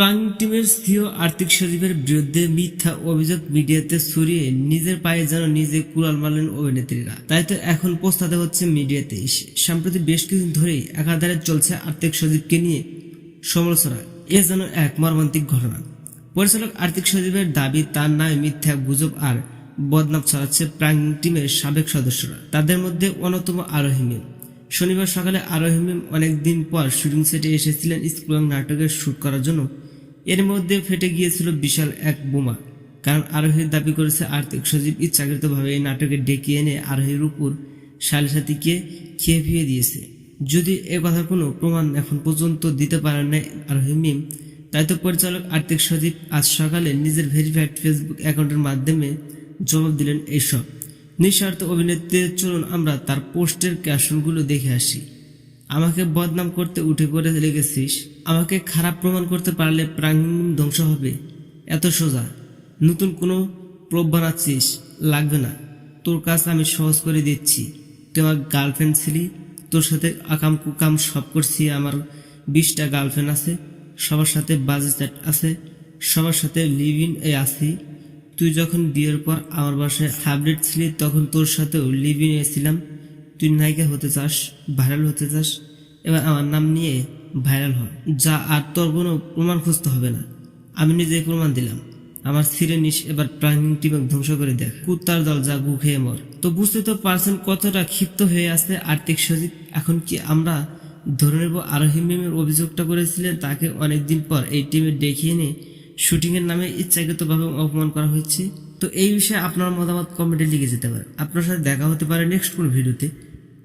প্রাণ টিমের স্থির আর্থিক সচিবের বিরুদ্ধে মিথ্যা অভিযোগ মিডিয়াতে ছড়িয়ে নিজের পায়ে যেন নিজে কুড়াল মারলেন অভিনেত্রীরা। তাই তো এখন পোস্তাতে হচ্ছে মিডিয়াতে। এসে সম্প্রতি বেশ কিছুদিন ধরেই একাধারে চলছে আর্থিক সচিবকে নিয়ে সমালোচনা। এ যেন এক মর্মান্তিক ঘটনা। পরিচালক আর্থিক সচিবের দাবি, তার নামে মিথ্যা গুজব আর বদনাম ছড়াচ্ছে প্রাণ টিমের সাবেক সদস্যরা। তাদের মধ্যে অন্যতম আরোহী শনিবার সকালে আরোহী অনেকদিন পর শুটিং সেটে এসেছিলেন স্কুল নাটকের শ্যুট করার জন্য। এর মধ্যে ফেটে গিয়েছিল বিশাল এক বোমা। কারণ আরোহীর দাবি করেছে, আর্থিক সচিব ইচ্ছাকৃতভাবে এই নাটকে ডেকে এনে আরোহীর উপর শালিসাতিকে খেয়ে ফিয়ে দিয়েছে। যদি এ কথার কোনো প্রমাণ এখন পর্যন্ত দিতে পারেন না আরোহী মিম, তাই তো পরিচালক আর্থিক সজীব আজ সকালে নিজের ভেরিফাইড ফেসবুক অ্যাকাউন্টের মাধ্যমে জবাব দিলেন এইসব নিঃস্বার্থ অভিনেত্রীর চলুন আমরা তার পোস্টের ক্যাশনগুলো দেখে আসি। আমাকে বদনাম করতে উঠে পড়ে লেগেছিস। আমাকে খারাপ প্রমাণ করতে পারলে প্রাণ ধ্বংস হবে। এত সোজা। নতুন কোনো প্রোপ বানাচ্ছিস। লাগবে না। তোর কাজ আমি সহজ করে দিচ্ছি। তুই আমার গার্লফ্রেন্ড ছিলি। তোর সাথে আকাম কুকাম সব করছি। আমার বিশটা গার্লফ্রেন্ড আছে। সবার সাথে বাজে চ্যাট আছে। সবার সাথে লিভ ইন এ আছি। তুই যখন বিয়ের পর আমার বাসায় হাইব্রিড ছিলি, তখন তোর সাথেও লিভ ইন এসেছিলাম তুই নায়িকা হতে চাস ভাইরাল হতে চাস, এবার আমার নাম নিয়ে ভাইরাল হ। যা আর তোর কোনো প্রমাণ খুঁজতে হবে না। আমি নিজে প্রমাণ দিলাম। আমার ছিঁড়ে নিস এবার প্রাণী টিমক ধ্বংস করে দেখ। কুত্তার দল যা গু খেয়ে মর। তো বুঝতে তো পারছেন কতটা ক্ষিপ্ত হয়ে আছে আর্থিক সচিব এখন কি আমরা ধরে নেব আরোহী মেমের অভিযোগটা করেছিলেন? তাকে অনেকদিন পর এই টিমে ডেকে এনে শুটিং এর নামে ইচ্ছাকৃতভাবে অপমান করা হচ্ছে তো এই বিষয়ে আপনার মতামত কমেন্টে লিখে যেতে পারেন। আপনার সাথে দেখা হতে পারে নেক্সট কোন ভিডিওতে